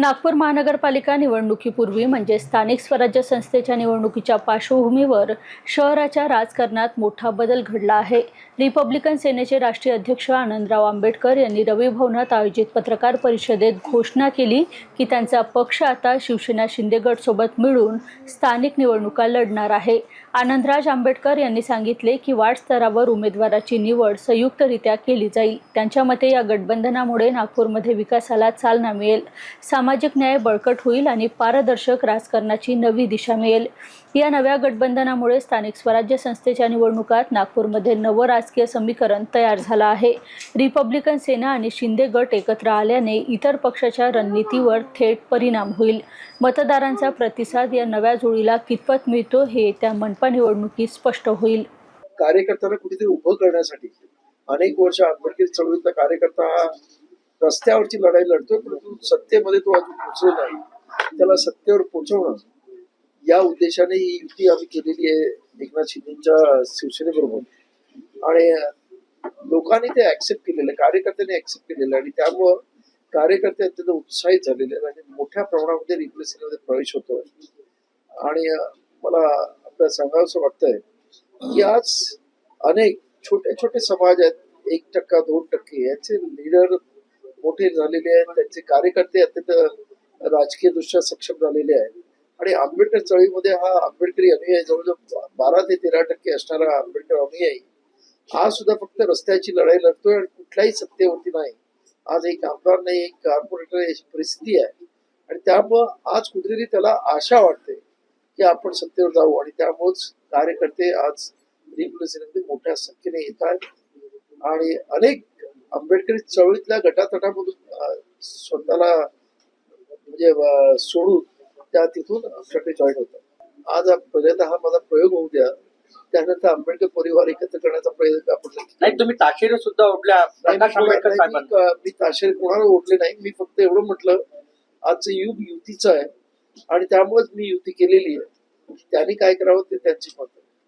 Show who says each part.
Speaker 1: नागपूर महानगरपालिका निवडणुकीपूर्वी म्हणजे स्थानिक स्वराज्य संस्थेच्या निवडणुकीच्या पार्श्वभूमीवर शहराच्या राजकारणात मोठा बदल घडला आहे. रिपब्लिकन सेनेचे राष्ट्रीय अध्यक्ष आनंदराव आंबेडकर यांनी रवी भवनात आयोजित पत्रकार परिषदेत घोषणा केली की त्यांचा पक्ष आता शिवसेना शिंदे गटसोबत मिळून स्थानिक निवडणुका लढणार आहे. आनंदराज आंबेडकर यांनी सांगितले की वार्ड स्तरावर उमेदवाराची निवड संयुक्तरित्या केली जाईल. त्यांच्या मते या गठबंधनामुळे नागपूरमध्ये विकासाला चालना मिळेल. सामा सामाजिक न्याय बळकट होईल आणि पारदर्शक राजकारणाची नवी दिशा मिळेल. या नव्या गठबंधनामुळे स्थानिक स्वराज्य संस्थेच्या निवडणुकात नागपूरमध्ये नवं राजकीय समीकरण तयार झालं आहे. रिपब्लिकन सेना आणि शिंदे गट एकत्र आल्याने इतर पक्षाच्या रणनीतीवर थेट परिणाम होईल. मतदारांचा प्रतिसाद या नव्या जोडीला कितपत मिळतो हे त्या मनपा निवडणुकीत स्पष्ट होईल.
Speaker 2: कार्यकर्त्यांना कुठेतरी उभं करण्यासाठी अनेक वर्ष आंबेडकर चळवळीतला कार्यकर्ता रस्त्यावरची लढाई लढतोय परंतु सत्तेमध्ये तो अजून पोचलो नाही. त्याला सत्तेवर पोहोचवणं या उद्देशाने ही युती आम्ही केलेली आहे एकनाथ शिंदेच्या शिवसेनेबरोबर. आणि लोकांनी ते ऍक्सेप्ट केलेलं कार्यकर्त्यांनी ऍक्सेप्ट केलेलं आहे. आणि त्यामुळं कार्यकर्ते अत्यंत उत्साहित झालेले आहेत आणि मोठ्या प्रमाणामध्ये रिप्लेसमध्ये प्रवेश होतोय. आणि मला आपल्या सांगावंसं वाटतंय की आज अनेक छोटे छोटे समाज आहेत. एक टक्का दोन टक्के याचे लीडर मोठे झालेले आहेत. त्यांचे कार्यकर्ते अत्यंत राजकीय दृष्ट्या सक्षम झालेले आहेत. आणि आंबेडकर चळवळीमध्ये हा आंबेडकरी अनुयायी जवळजवळ बारा ते तेरा टक्के असणारा आंबेडकर अनुयायी हा सुद्धा फक्त रस्त्याची लढाई लढतोय आणि कुठल्याही सत्तेवरती नाही. आज एक आमदार नाही एक कॉर्पोरेटर याची परिस्थिती आहे. आणि त्यामुळं आज कुठेतरी त्याला आशा वाटते की आपण सत्तेवर जाऊ. आणि त्यामुळेच कार्यकर्ते आज रिप्रेझेंटेटिव्ह मोठ्या संख्येने येत आहेत. आणि अनेक आंबेडकरी चळवळीतल्या गटातटामधून स्वतःला म्हणजे सोडून त्या तिथून आमच्याकडे जॉईन होतात आज पहिल्यांदा हा माझा प्रयोग होऊ द्या. त्यानंतर आंबेडकर परिवार एकत्र करण्याचा प्रयत्न आपण
Speaker 3: नाही तुम्ही ताशेरे सुद्धा ओढल्या
Speaker 2: मी ताशेर कोणाला ओढले नाही. मी फक्त एवढं म्हटलं आजचं युग युतीचं आहे. आणि त्यामुळेच मी युती केलेली आहे. त्यांनी काय करावं ते त्यांची मत.